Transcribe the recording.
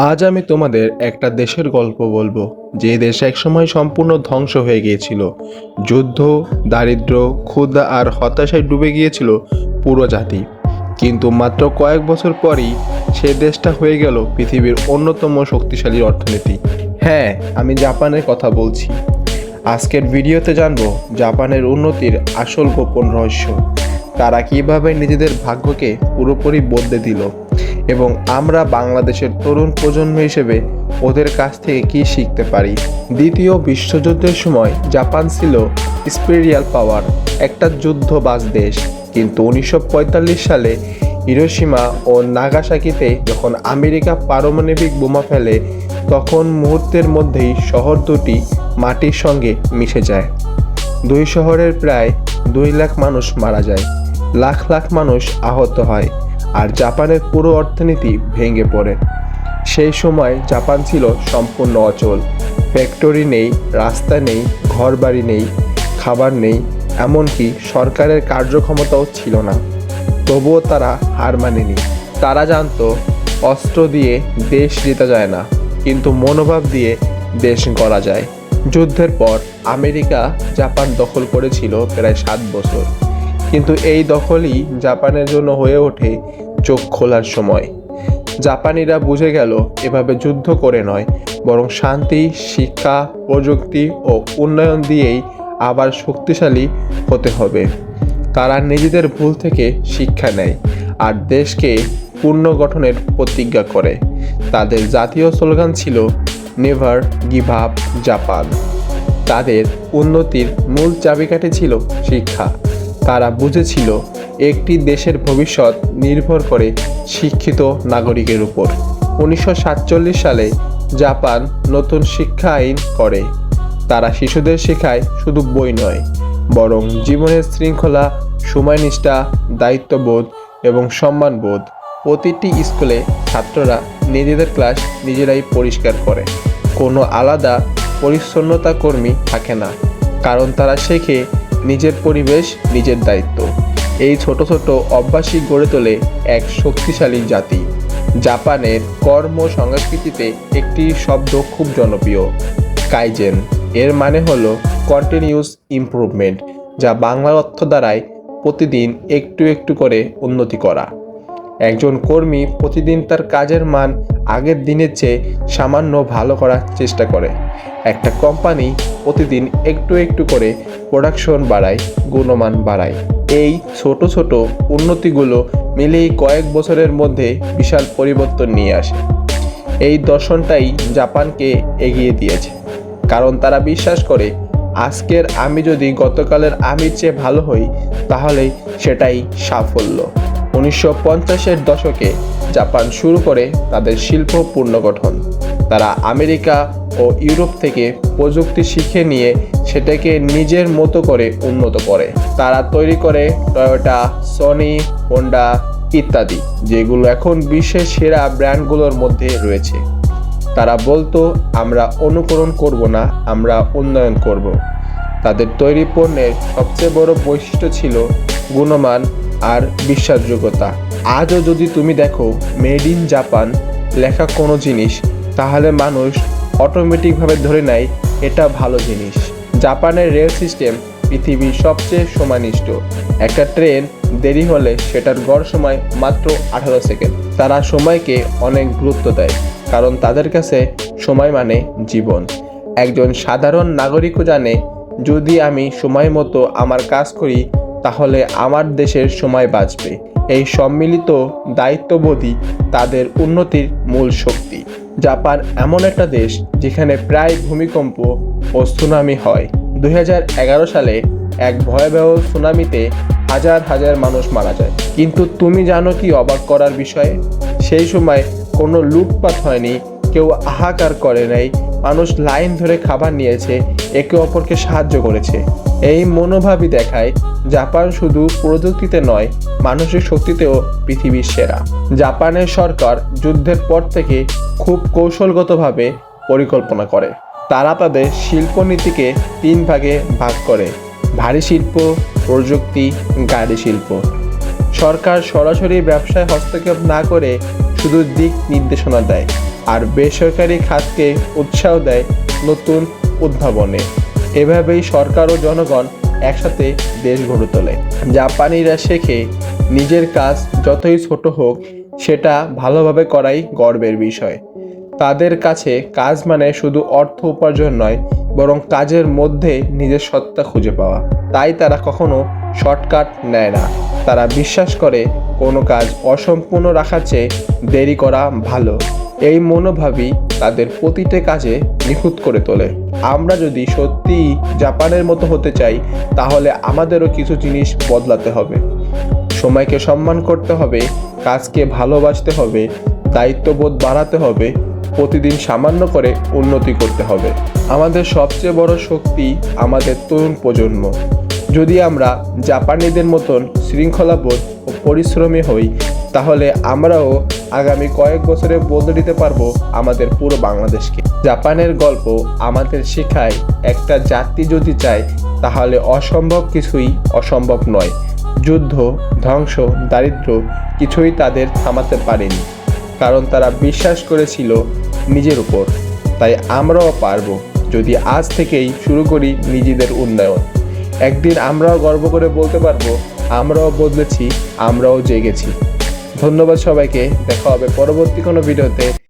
আজ আমি তোমাদের একটা দেশের গল্প বলব, যে দেশ একসময় সম্পূর্ণ ধ্বংস হয়ে গিয়েছিল। যুদ্ধ, দারিদ্র, ক্ষুধা আর হতাশায় ডুবে গিয়েছিল পুরো জাতি। কিন্তু মাত্র কয়েক বছর পরই সে দেশটা হয়ে গেল পৃথিবীর অন্যতম শক্তিশালী অর্থনীতি। হ্যাঁ আমি জাপানের কথা বলছি। আজকের ভিডিওতে জানব জাপানের উন্নতির আসল গোপন রহস্য। তারা কীভাবে নিজেদের ভাগ্যকে পুরোপুরি বদলে দিল? এবং আমরা বাংলাদেশের তরুণ প্রজন্ম হিসেবে ওদের কাছ থেকে কি শিখতে পারি? দ্বিতীয় বিশ্বযুদ্ধের সময় জাপান ছিল স্পেরিয়াল পাওয়ার একটা যুদ্ধবাজ দেশ। কিন্তু উনিশশো পঁয়তাল্লিশ সালে হিরোশিমা ও নাগাসাকিতে যখন আমেরিকা পারমাণবিক বোমা ফেলে, তখন মুহূর্তের মধ্যেই শহর দুটি মাটির সঙ্গে মিশে যায়। দুই শহরের প্রায় দুই লাখ মানুষ মারা যায়, লাখ লাখ মানুষ আহত হয়। আর জাপানের পুরো অর্থনীতি ভেঙে পড়ে। সেই সময় জাপান ছিল সম্পূর্ণ অচল। ফ্যাক্টরি নেই, রাস্তা নেই, ঘরবাড়ি নেই, খাবার নেই, এমনকি সরকারের কার্যক্ষমতাও ছিল না। তবুও তারা হার মানেনি। তারা জানতো, অস্ত্র দিয়ে দেশ জেতা যায় না, কিন্তু মনোভাব দিয়ে দেশ গড়া যায়। যুদ্ধের পর আমেরিকা জাপান দখল করেছিল প্রায় সাত বছর। কিন্তু এই দখলই জাপানের জন্য হয়ে ওঠে চোখ খোলার সময়। জাপানিরা বুঝে গেল এভাবে যুদ্ধ করে নয়, বরং শান্তি, শিক্ষা, প্রযুক্তি ও উন্নয়ন দিয়েই আবার শক্তিশালী হতে হবে। তারা নিজেদের ভুল থেকে শিক্ষা নেয় আর দেশকে পুনর্গঠনের প্রতিজ্ঞা করে। তাদের জাতীয় স্লোগান ছিল নেভার গিভ আপ জাপান তাদের উন্নতির মূল চাবিকাঠি ছিল শিক্ষা। তারা বুঝেছিল একটি দেশের ভবিষ্যৎ নির্ভর করে শিক্ষিত নাগরিকের উপর। উনিশশো সাতচল্লিশ সালে জাপান নতুন শিক্ষা আইন করে। তারা শিশুদের শেখায় শুধু বই নয়, বরং জীবনের শৃঙ্খলা, সময়নিষ্ঠা, দায়িত্ববোধ এবং সম্মানবোধ প্রতিটি স্কুলে ছাত্ররা নিজেদের ক্লাস নিজেরাই পরিষ্কার করে। কোনো আলাদা পরিচ্ছন্নতা কর্মী থাকে না, কারণ তারা শেখে নিজের পরিবেশ, নিজের দায়িত্ব। এই ছোট ছোট অভ্যাসই গড়ে তোলে এক শক্তিশালী জাতি। জাপানের কর্ম সংস্কৃতিতে একটি শব্দ খুব জনপ্রিয়, কাইজেন। এর মানে হলো কন্টিনিউস ইমপ্রুভমেন্ট যা বাংলা অর্থ দ্বারায় প্রতিদিন একটু একটু করে উন্নতি করা। একজন কর্মী প্রতিদিন তার কাজের মান আগের দিনের চেয়ে সামান্য ভালো করার চেষ্টা করে। একটা কোম্পানি প্রতিদিন একটু একটু করে প্রোডাকশন বাড়ায়, গুণমান বাড়ায়। এই ছোট ছোট উন্নতিগুলো মিলেই কয়েক বছরের মধ্যে বিশাল পরিবর্তন নিয়ে আসে। এই দর্শনটাই জাপানকে এগিয়ে দিয়েছে। কারণ তারা বিশ্বাস করে, আজকের আমি যদি গতকালের আমির চেয়ে ভালো হই, তাহলে সেটাই সাফল্য। উনিশশো পঞ্চাশের দশকে জাপান শুরু করে তাদের শিল্প পুনর্গঠন। তারা আমেরিকা ও ইউরোপ থেকে প্রযুক্তি শিখে নিয়ে সেটাকে নিজের মতো করে উন্নত করে। তারা তৈরি করে টয়োটা সনি হোন্ডা ইত্যাদি, যেগুলো এখন বিশ্বের সেরা ব্র্যান্ডগুলোর মধ্যে রয়েছে। তারা বলতো, আমরা অনুকরণ করব না, আমরা উন্নয়ন করব। তাদের তৈরি পণ্যের সবচেয়ে বড় বৈশিষ্ট্য ছিল গুণমান আর বিশ্বাসযোগ্যতা। আজও যদি তুমি দেখো মেড ইন জাপান লেখা কোনো জিনিস, তাহলে মানুষ অটোমেটিকভাবে ধরে নেয় এটা ভালো জিনিস। জাপানের রেল সিস্টেম পৃথিবীর সবচেয়ে সময়নিষ্ঠ। একটা ট্রেন দেরি হলে সেটার গড় সময় মাত্র আঠারো সেকেন্ড। তারা সময়কে অনেক গুরুত্ব দেয়, কারণ তাদের কাছে সময় মানে জীবন। একজন সাধারণ নাগরিকও জানে, যদি আমি সময় মতো আমার কাজ করি, তাহলে আমার দেশের সময় বাঁচবে। এই সম্মিলিত দায়িত্ববোধই তাদের উন্নতির মূল শক্তি। জাপান এমন একটা দেশ যেখানে প্রায় ভূমিকম্প ও সুনামি হয়। দু হাজার এগারো সালে এক ভয়াবহ সুনামিতে হাজার হাজার মানুষ মারা যায়। কিন্তু তুমি জানো কি অবাক করার বিষয়ে? সেই সময় কোনো লুটপাট হয়নি, কেউ হাহাকার করে নাই, মানুষ লাইন ধরে খাবার নিয়েছে, একে অপরকে সাহায্য করেছে। এই মনোভাবই দেখায়, জাপান শুধু প্রযুক্তিতে নয়, মানসিক শক্তিতেও পৃথিবীর সেরা। জাপানের সরকার যুদ্ধের পর থেকে খুব কৌশলগতভাবে পরিকল্পনা করে। তারা তাদের শিল্পনীতিকে তিন ভাগে ভাগ করে, ভারী শিল্প, প্রযুক্তি, গাড়ি শিল্প। সরকার সরাসরি ব্যবসায় হস্তক্ষেপ না করে শুধু দিক নির্দেশনা দেয়, আর বেসরকারি খাতকে উৎসাহ দেয় নতুন উদ্ভাবনে। এভাবেই সরকার ও জনগণ একসাথে দেশ গড়ে তোলে। জাপানিরা শেখে নিজের কাজ যতই ছোট হোক, সেটা ভালোভাবে করাই গর্বের বিষয়। তাদের কাছে কাজ মানে শুধু অর্থ উপার্জন নয়, বরং কাজের মধ্যে নিজের সত্তা খুঁজে পাওয়া। তাই তারা কখনো শর্টকাট নেয় না। তারা বিশ্বাস করে কোনো কাজ অসম্পূর্ণ রাখার চেয়ে দেরি করা ভালো। এই মনোভাবই তাদের প্রতিটা কাজে নিখুঁত করে তোলে। আমরা যদি সত্যি জাপানের মতো হতে চাই, তাহলে আমাদেরও কিছু জিনিস বদলাতে হবে। সময়কে সম্মান করতে হবে, কাজকে ভালোবাসতে হবে, দায়িত্ববোধ বাড়াতে হবে, প্রতিদিন সামান্য করে উন্নতি করতে হবে। আমাদের সবচেয়ে বড় শক্তি আমাদের তরুণ প্রজন্ম। যদি আমরা জাপানিদের মতন শৃঙ্খলাবোধ ও পরিশ্রমী হই, তাহলে আমরাও আগামী কয়েক বছরে বদলে দিতে পারব আমাদের পুরো বাংলাদেশকে। জাপানের গল্প আমাদের শেখায়, একটা জাতি যদি চায়, তাহলে অসম্ভব কিছুই অসম্ভব নয়। যুদ্ধ, ধ্বংস দারিদ্র কিছুই তাদের থামাতে পারেনি। কারণ তারা বিশ্বাস করেছিল নিজের উপর। তাই আমরাও পারব যদি আজ থেকেই শুরু করি নিজেদের উন্নয়ন। একদিন আমরাও গর্ব করে বলতে পারব, আমরাও বদলেছি, আমরাও জেগেছি। ধন্যবাদ সবাইকে। দেখা হবে পরবর্তী কোনো ভিডিওতে।